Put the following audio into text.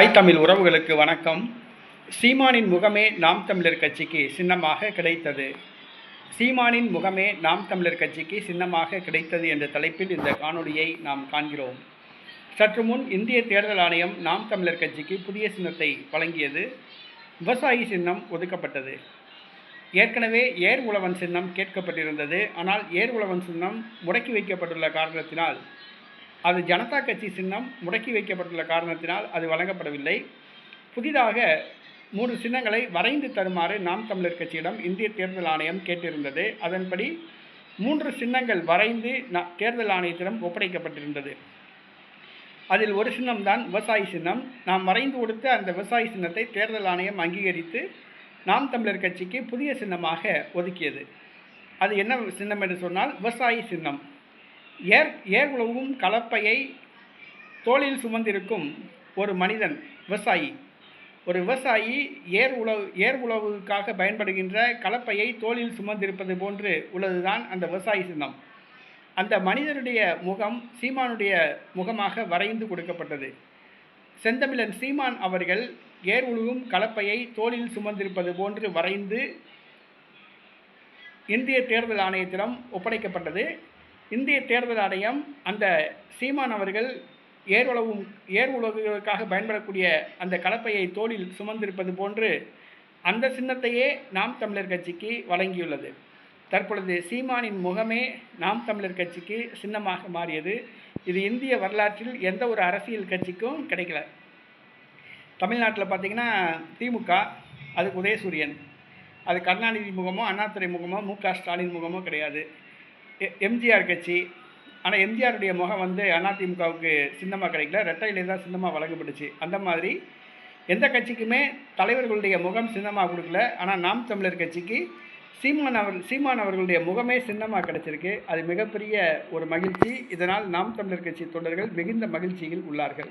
Hi Tamil உறவுகளுக்கு வணக்கம். சீமானின் முகமே நாம் தமிழர் கட்சிக்கு சின்னமாக கிடைத்தது. சீமானின் முகமே நாம் தமிழர் கட்சிக்கு சின்னமாக கிடைத்தது என்ற தலைப்பில் இந்த காணொலியை நாம் காண்கிறோம். சற்று முன் இந்திய தேர்தல் ஆணையம் நாம் தமிழர் கட்சிக்கு புதிய சின்னத்தை வழங்கியது. விவசாயி சின்னம் ஒதுக்கப்பட்டது. ஏற்கனவே ஏர் உழவன் சின்னம் கேட்கப்பட்டிருந்தது. ஆனால் ஏர் உழவன் சின்னம் முடக்கி வைக்கப்பட்டுள்ள காரணத்தினால் அது ஜனதா கட்சி சின்னம் முடக்கி வைக்கப்பட்டுள்ள காரணத்தினால் அது வழங்கப்படவில்லை. புதிதாக மூன்று சின்னங்களை வரைந்து தருமாறு நாம் தமிழர் கட்சியிடம் இந்திய தேர்தல் ஆணையம் கேட்டிருந்தது. அதன்படி மூன்று சின்னங்கள் வரைந்து ந- தேர்தல் ஆணையத்திடம் ஒப்படைக்கப்பட்டிருந்தது. அதில் ஒரு சின்னம்தான் விவசாயி சின்னம். நாம் வரைந்து கொடுத்த அந்த விவசாயி சின்னத்தை தேர்தல் ஆணையம் அங்கீகரித்து நாம் தமிழர் கட்சிக்கு புதிய சின்னமாக ஒதுக்கியது. அது என்ன சின்னம் என்று சொன்னால் விவசாயி சின்னம். ஏர் ஏர் உழவும் கலப்பையை தோளில் சுமந்திருக்கும் ஒரு மனிதன் விவசாயி. ஒரு விவசாயி ஏர் உழவு ஏர் உழவுக்காக பயன்படுகின்ற கலப்பையை தோளில் சுமந்திருப்பது போன்று உள்ளதுதான் அந்த விவசாயி சின்னம். அந்த மனிதனுடைய முகம் சீமானுடைய முகமாக வரைந்து கொடுக்கப்பட்டது. செந்தமிழன் சீமான் அவர்கள் ஏர் உழுவும் கலப்பையை தோளில் சுமந்திருப்பது போன்று வரைந்து இந்திய தேர்தல் ஆணையத்திடம் ஒப்படைக்கப்பட்டது. இந்திய தேர்தல் ஆணையம் அந்த சீமான் அவர்கள் ஏர் உழவும் ஏர் உலகுகளுக்காக பயன்படக்கூடிய அந்த கலப்பையை தோளில் சுமந்திருப்பது போன்று அந்த சின்னத்தையே நாம் தமிழர் கட்சிக்கு வழங்கியுள்ளது. தற்பொழுது சீமானின் முகமே நாம் தமிழர் கட்சிக்கு சின்னமாக மாறியது. இது இந்திய வரலாற்றில் எந்த ஒரு அரசியல் கட்சிக்கும் கிடைக்கல. தமிழ்நாட்டில் பார்த்தீங்கன்னா திமுக அதுக்கு உதயசூரியன். அது கருணாநிதி முகமோ அண்ணாதுரை முகமோ மு க ஸ்டாலின் முகமோ கிடையாது. எம்ஜிஆர் கட்சி. ஆனால் எம்ஜிஆருடைய முகம் வந்து அதிமுகவுக்கு சின்னமாக கிடைக்கல. ரெட்டையிலே தான் சின்னமாக வழங்கப்பட்டுச்சு. அந்த மாதிரி எந்த கட்சிக்குமே தலைவர்களுடைய முகம் சின்னமாக கொடுக்கல. ஆனால் நாம் தமிழர் கட்சிக்கு சீமான் அவர் சீமான் அவர்களுடைய முகமே சின்னமாக கிடைச்சிருக்கு. அது மிகப்பெரிய ஒரு மகிழ்ச்சி. இதனால் நாம் தமிழர் கட்சி தொண்டர்கள் மிகுந்த மகிழ்ச்சியில் உள்ளார்கள்.